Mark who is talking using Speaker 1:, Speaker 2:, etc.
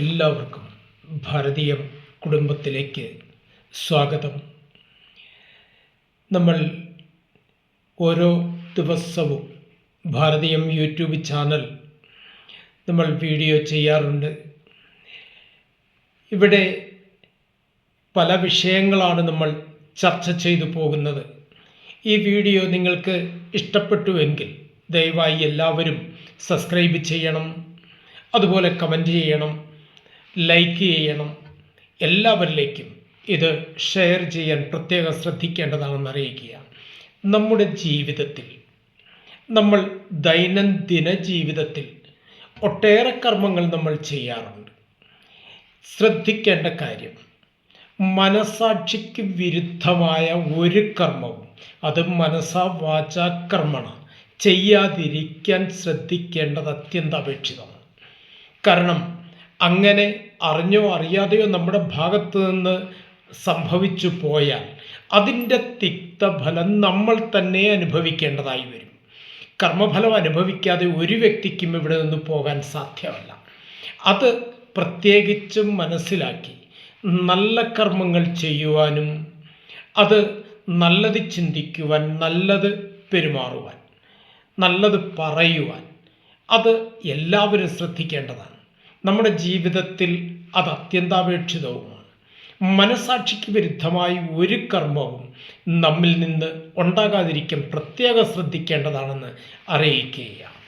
Speaker 1: എല്ലാവർക്കും ഭാരതീയ കുടുംബത്തിലേക്ക് സ്വാഗതം. നമ്മൾ ഓരോ ദിവസവും ഭാരതീയം യൂട്യൂബ് ചാനൽ നമ്മൾ വീഡിയോ ചെയ്യാറുണ്ട്. ഇവിടെ പല വിഷയങ്ങളാണ് നമ്മൾ ചർച്ച ചെയ്തു പോകുന്നത്. ഈ വീഡിയോ നിങ്ങൾക്ക് ഇഷ്ടപ്പെട്ടുവെങ്കിൽ ദയവായി എല്ലാവരും സബ്സ്ക്രൈബ് ചെയ്യണം. അതുപോലെ കമന്റ് ചെയ്യണം. ലൈക്ക് ചെയ്യണം എല്ലാവരിലേക്കും ഇത് ഷെയർ ചെയ്യാൻ പ്രത്യേകം ശ്രദ്ധിക്കേണ്ടതാണെന്ന് അറിയിക്കുക. നമ്മുടെ ജീവിതത്തിൽ നമ്മൾ ദൈനംദിന ജീവിതത്തിൽ ഒട്ടേറെ കർമ്മങ്ങൾ നമ്മൾ ചെയ്യാറുണ്ട്. ശ്രദ്ധിക്കേണ്ട കാര്യം മനസാക്ഷിക്ക് വിരുദ്ധമായ ഒരു കർമ്മവും അത് മനസാ വാചാ കർമ്മണ ചെയ്യാതിരിക്കാൻ ശ്രദ്ധിക്കേണ്ടത് അത്യന്താപേക്ഷിതമാണ്. കാരണം അങ്ങനെ അറിഞ്ഞോ അറിയാതെയോ നമ്മുടെ ഭാഗത്ത് നിന്ന് സംഭവിച്ചു പോയാൽ അതിന്റെ തിക്തഫലം നമ്മൾ തന്നെ അനുഭവിക്കേണ്ടതായി വരും. കർമ്മഫലം അനുഭവിക്കാതെ ഒരു വ്യക്തിക്കും ഇവിടെ നിന്ന് പോകാൻ സാധ്യമല്ല. അത് പ്രത്യേകിച്ചും മനസ്സിലാക്കി നല്ല കർമ്മങ്ങൾ ചെയ്യുവാനും അത് നല്ലത് ചിന്തിക്കുവാൻ നല്ലത് പെരുമാറുവാൻ നല്ലത് പറയുവാൻ അത് എല്ലാവരും ശ്രദ്ധിക്കേണ്ടതാണ്. നമ്മുടെ ജീവിതത്തിൽ അത് അത്യന്താപേക്ഷിതവുമാണ്. മനസാക്ഷിക്ക് വിരുദ്ധമായി ഒരു കർമ്മവും നമ്മിൽ നിന്ന് ഉണ്ടാകാതിരിക്കാൻ പ്രത്യേകം ശ്രദ്ധിക്കേണ്ടതാണെന്ന് അറിയിക്കുകയാണ്.